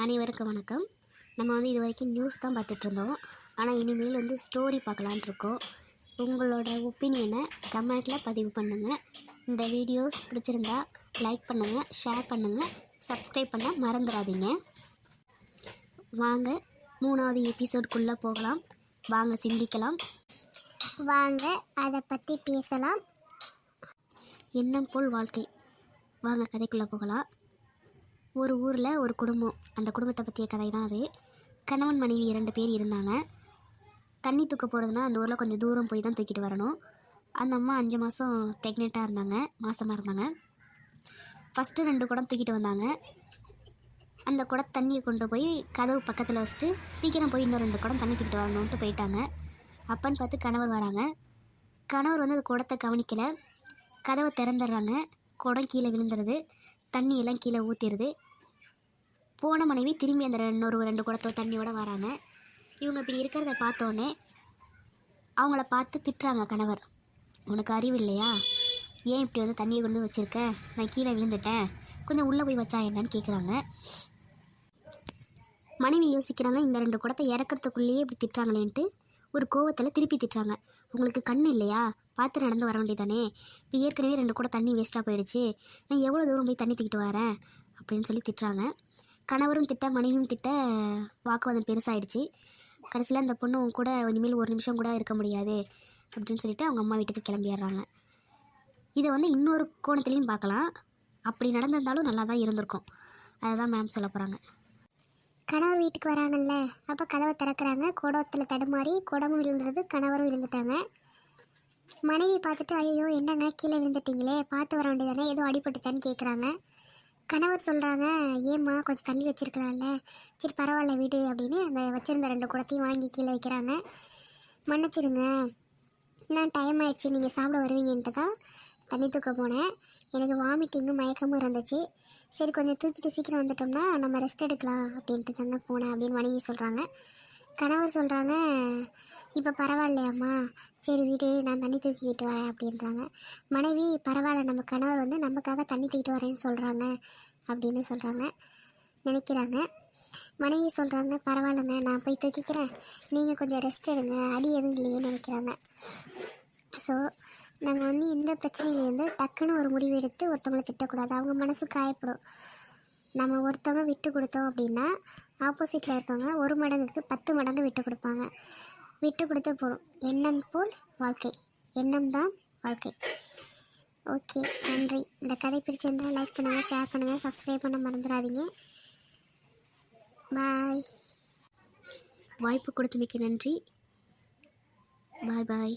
அனைவருக்கும் வணக்கம். நம்ம வந்து இது வரைக்கும் நியூஸ் தான் பார்த்துட்டு இருந்தோம். ஆனால் இனிமேல் வந்து ஸ்டோரி பார்க்கலான்னு இருக்கோம். உங்களோட ஒப்பீனியனை கமெண்ட்டில் பதிவு பண்ணுங்கள் இந்த வீடியோஸ் பிடிச்சிருந்தா லைக் பண்ணுங்கள் ஷேர் பண்ணுங்கள் சப்ஸ்கிரைப் பண்ண மறந்துடாதீங்க. வாங்க மூணாவது எபிசோட்குள்ளே போகலாம். வாங்க சிந்திக்கலாம். வாங்க அதை பற்றி பேசலாம். எண்ணம் போல் வாழ்க்கை. வாங்க கதைக்குள்ளே போகலாம். ஒரு ஊரில் ஒரு குடும்பம். அந்த குடும்பத்தை பற்றிய கதை தான் அது. கணவன் மனைவி இரண்டு பேர் இருந்தாங்க. தண்ணி தூக்க போகிறதுனா அந்த ஊரில் கொஞ்சம் தூரம் போய் தான் தூக்கிட்டு வரணும். அந்த அம்மா அஞ்சு மாதம் ப்ரெக்னெண்ட்டாக இருந்தாங்க. மாதமாக இருந்தாங்க. ஃபஸ்ட்டு ரெண்டு குடம் தூக்கிட்டு வந்தாங்க. அந்த குடம் தண்ணியை கொண்டு போய் கதவு பக்கத்தில் வச்சுட்டு சீக்கிரம் போய் இன்னும் ரெண்டு குடம் தண்ணி தூக்கிட்டு வரணுன்ட்டு போயிட்டாங்க. அப்பன்னு பார்த்து கணவர் வராங்க. கணவர் வந்து அந்த குடத்தை கவனிக்கலை. கதவை திறந்துடுறாங்க. குடம் கீழே விழுந்துருது. தண்ணி எல்லாம் கீழே ஊற்றிடுது போன மனைவி திரும்பி அந்த இன்னொரு ரெண்டு குடத்தோ தண்ணியோடு வராங்க. இவங்க இப்படி இருக்கிறத பார்த்தோன்னே அவங்கள பார்த்து திட்டுறாங்க கணவர். உனக்கு அறிவு இல்லையா? ஏன் இப்படி வந்து தண்ணியை கொண்டு வச்சுருக்க? நான் கீழே விழுந்துட்டேன். கொஞ்சம் உள்ளே போய் வச்சா என்னன்னு கேட்குறாங்க மனைவி யோசிக்கிறாங்க இந்த ரெண்டு குடத்தை இறக்கறதுக்குள்ளேயே இப்படி திட்டுறாங்களேன்ட்டு. ஒரு கோவத்தில் திருப்பி திட்டுறாங்க. உங்களுக்கு கண் இல்லையா? பார்த்து நடந்து வர வேண்டியதானே இப்போ ஏற்கனவே ரெண்டு கூட தண்ணி வேஸ்ட்டாக போயிடுச்சு. நான் எவ்வளோ தூரம் போய் தண்ணி தூக்கிட்டு வரேன்? அப்படின்னு சொல்லி திட்டுறாங்க. கணவரும் திட்ட மனைவியும் திட்ட வாக்குவாதம் பெருசாயிடுச்சு. கடைசியில் அந்த பொண்ணு கூட இனிமேல் ஒரு நிமிஷம் கூட இருக்க முடியாது அப்படின்னு சொல்லிட்டு அவங்க அம்மா வீட்டுக்கு கிளம்பிடுறாங்க. இதை வந்து இன்னொரு கோணத்துலேயும் பார்க்கலாம். அப்படி நடந்திருந்தாலும் நல்லா தான் இருந்திருக்கும். அதை தான் மேம் சொல்ல போகிறாங்க கணவர் வீட்டுக்கு வராங்கல்ல அப்போ கதவை திறக்கிறாங்க. குடத்தில் தடுமாறி குடமும் விழுந்துருது கணவரும் விழுந்துட்டாங்க. மனைவி பார்த்துட்டு ஐயோ என்னங்க? கீழே விழுந்துட்டீங்களே. பார்த்து வர வேண்டியதானே ஏதோ அடிபட்டுச்சான்னு கேட்குறாங்க கணவர் சொல்கிறாங்க ஏம்மா கொஞ்சம் தள்ளி வச்சிருக்கலாம்ல. சரி பரவாயில்ல வீடு அப்படின்னு அந்த வச்சிருந்த ரெண்டு குடத்தையும் வாங்கி கீழே வைக்கிறாங்க. மன்னிச்சிடுங்க. நான் டைம் ஆயிடுச்சு. நீங்கள் சாப்பிட வருவீங்கன்ட்டு தான் தண்ணி தூக்க போனேன். எனக்கு வாமிட்டிங்கும் மயக்கமும் இருந்துச்சு. சரி கொஞ்சம் தூக்கிட்டு சீக்கிரம் வந்துட்டோம்னா நம்ம ரெஸ்ட் எடுக்கலாம் அப்படின்ட்டு தாங்க போனேன் அப்படின்னு மனைவி சொல்கிறாங்க கணவர் சொல்கிறாங்க இப்போ பரவாயில்லையாம்மா. சரி வீடு நான் தண்ணி தூக்கிக்கிட்டு வரேன் அப்படின்றாங்க. மனைவி பரவாயில்ல நம்ம கணவர் வந்து நமக்காக தண்ணி தூக்கிட்டு வரேன்னு சொல்கிறாங்க அப்படின்னு சொல்கிறாங்க நினைக்கிறாங்க. மனைவி சொல்கிறாங்க பரவாயில்லங்க நான் போய் தூக்கிக்கிறேன். நீங்கள் கொஞ்சம் ரெஸ்ட் எடுங்க. அடி எதுவும் இல்லையேன்னு நினைக்கிறாங்க. ஸோ நாங்கள் வந்து இந்த பிரச்சனையிலேருந்து டக்குன்னு ஒரு முடிவு எடுத்து ஒருத்தவங்களை திட்டக்கூடாது. அவங்க மனசு காயப்படும். நம்ம ஒருத்தவங்க விட்டு கொடுத்தோம் அப்படின்னா ஆப்போசிட்டில் இருக்கவங்க ஒரு மடங்குக்கு பத்து மடங்கு விட்டு கொடுப்பாங்க. விட்டு கொடுத்து போடும் எண்ணம் போல் வாழ்க்கை. எண்ணம் தான் வாழ்க்கை. ஓகே நன்றி. இந்த கதை பிடிச்சிருந்தால் லைக் பண்ணுங்கள் ஷேர் பண்ணுங்கள் சப்ஸ்கிரைப் பண்ண மறந்துடாதீங்க. பாய் வாய்ப்பு கொடுத்தமைக்கு நன்றி. பாய் பாய்